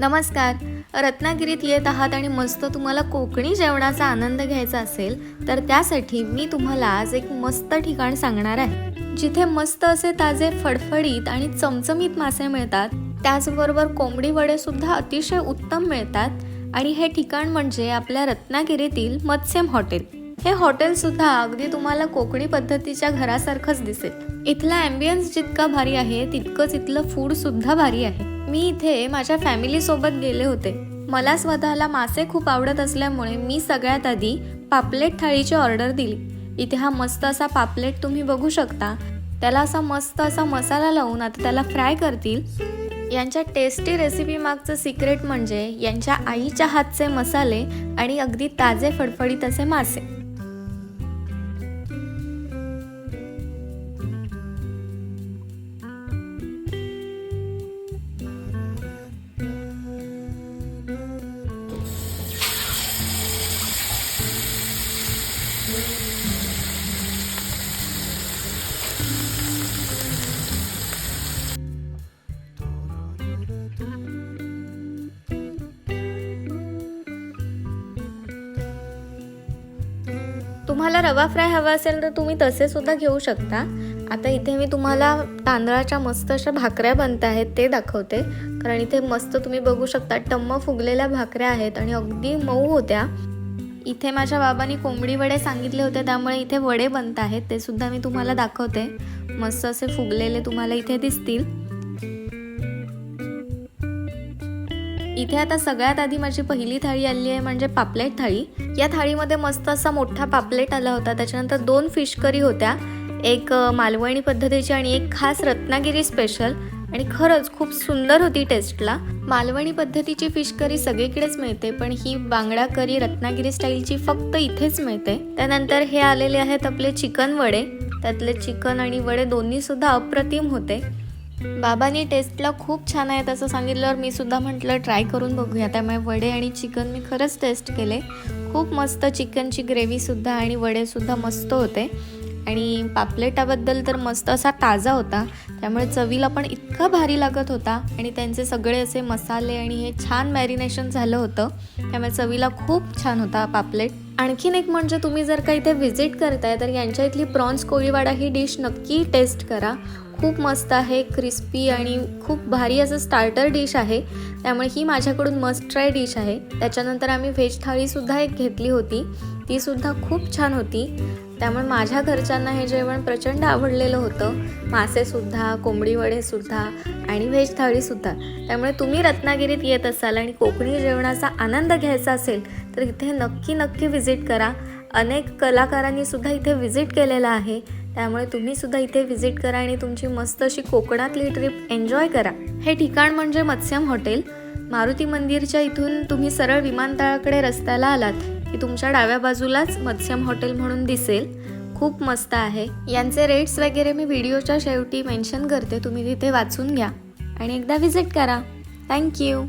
नमस्कार. रत्नागिरीत येत आहात आणि मस्त तुम्हाला कोकणी जेवणाचा आनंद घ्यायचा असेल तर त्यासाठी मी तुम्हाला आज एक मस्त ठिकाण सांगणार आहे. जिथे मस्त असे ताजे फडफडीत आणि चमचमीत मासे मिळतात त्याचबरोबर कोंबडी वडे सुद्धा अतिशय उत्तम मिळतात आणि हे ठिकाण म्हणजे आपल्या रत्नागिरीतील मत्स्यम हॉटेल. हे हॉटेल सुद्धा अगदी तुम्हाला कोकणी पद्धतीच्या घरासारखंच दिसेल. इथला अँबियन्स जितका भारी आहे तितकंच इथलं फूड सुद्धा भारी आहे. मी इथे माझ्या फॅमिलीसोबत गेले होते. मला स्वतःला मासे खूप आवडत असल्यामुळे मी सगळ्यात आधी पापलेट थाळीची ऑर्डर दिली. इथे हा मस्त असा पापलेट तुम्ही बघू शकता. त्याला असा मस्त असा मसाला लावून आता त्याला फ्राय करतील. यांच्या टेस्टी रेसिपी मागचं सिक्रेट म्हणजे यांच्या आईच्या हातचे मसाले आणि अगदी ताजे फडफडीत असे मासे. तुम्हाला रवा फ्राय हवा असेल तर तुम्ही तसे सुद्धा घेऊ शकता. आता इथे मी तुम्हाला तांदळाच्या मस्त अशा भाकऱ्या बनत आहेत ते दाखवते. कारण इथे मस्त तुम्ही बघू शकता टम्म फुगलेल्या भाकऱ्या आहेत आणि अगदी मऊ होत्या. इथे माझ्या बाबांनी कोंबडी वडे सांगितले होते त्यामुळे इथे वडे बनत आहेत ते सुद्धा मी तुम्हाला दाखवते. मस्त असे फुगलेले तुम्हाला इथे दिसतील. इथे आता सगळ्यात आधी माझी पहिली थाळी आली आहे म्हणजे पापलेट थाळी. या थाळीमध्ये मस्त असा मोठा पापलेट आला होता. त्याच्यानंतर दोन फिश करी होत्या. एक मालवणी पद्धतीची आणि एक खास रत्नागिरी स्पेशल आणि खरंच खूप सुंदर होती टेस्टला मालवणी पद्धतीची फिश करी सगळीकडेच मिळते पण ही बांगडा करी रत्नागिरी स्टाईलची फक्त इथेच मिळते. त्यानंतर हे आलेले आहेत आपले चिकन वडे. त्यातले चिकन आणि वडे दोन्ही सुद्धा अप्रतिम होते. बाबांनी टेस्टला खूप छान आहेत असं सांगितल्यावर मी सुद्धा म्हटलं ट्राय करून बघूया. त्यामुळे वडे आणि चिकन मी खरंच टेस्ट केले. खूप मस्त चिकनची ग्रेव्हीसुद्धा आणि वडेसुद्धा मस्त होते. आणि पापलेटाबद्दल तर मस्त असा ताजा होता. त्यामुळे चवीला पण इतका भारी लागत होता आणि त्यांचे सगळे असे मसाले आणि हे छान मॅरिनेशन झालं होतं. त्यामुळे चवीला खूप छान होता पापलेट. आणखीन एक म्हणजे तुम्ही जर का इथे व्हिजिट करताय तर यांच्या इथली प्रॉन्स कोळीवाडा ही डिश नक्की टेस्ट करा. खूप मस्त आहे क्रिस्पी आणि खूप भारी असं स्टार्टर डिश आहे. त्यामुळे ही माझ्याकडून मस्ट ट्राय डिश आहे. त्याच्यानंतर आम्ही व्हेज थाळीसुद्धा एक घेतली होती. तीसुद्धा खूप छान होती. त्यामुळे माझ्या घरच्यांना हे जेवण प्रचंड आवडलेलं होतं. मासेसुद्धा कोंबडी वडेसुद्धा आणि व्हेज थाळीसुद्धा त्यामुळे तुम्ही रत्नागिरीत येत असाल आणि कोकणी जेवणाचा आनंद घ्यायचा असेल तर इथे नक्की नक्की व्हिजिट करा. अनेक कलाकारांनी सुद्धा इथे व्हिजिट केलेलं आहे. त्यामुळे तुम्हीसुद्धा इथे व्हिजिट करा आणि तुमची मस्त अशी कोकणातली ट्रिप एन्जॉय करा. हे ठिकाण म्हणजे मत्स्यम हॉटेल मारुती मंदिरच्या इथून तुम्ही सरळ विमानतळाकडे रस्त्याला आलात की तुमच्या डाव्या बाजूलाच मत्स्यम हॉटेल म्हणून दिसेल. खूप मस्त आहे. यांचे रेट्स वगैरे मी व्हिडिओच्या शेवटी मेन्शन करते तुम्ही तिथे वाचून घ्या. आणि एकदा व्हिजिट करा. थँक्यू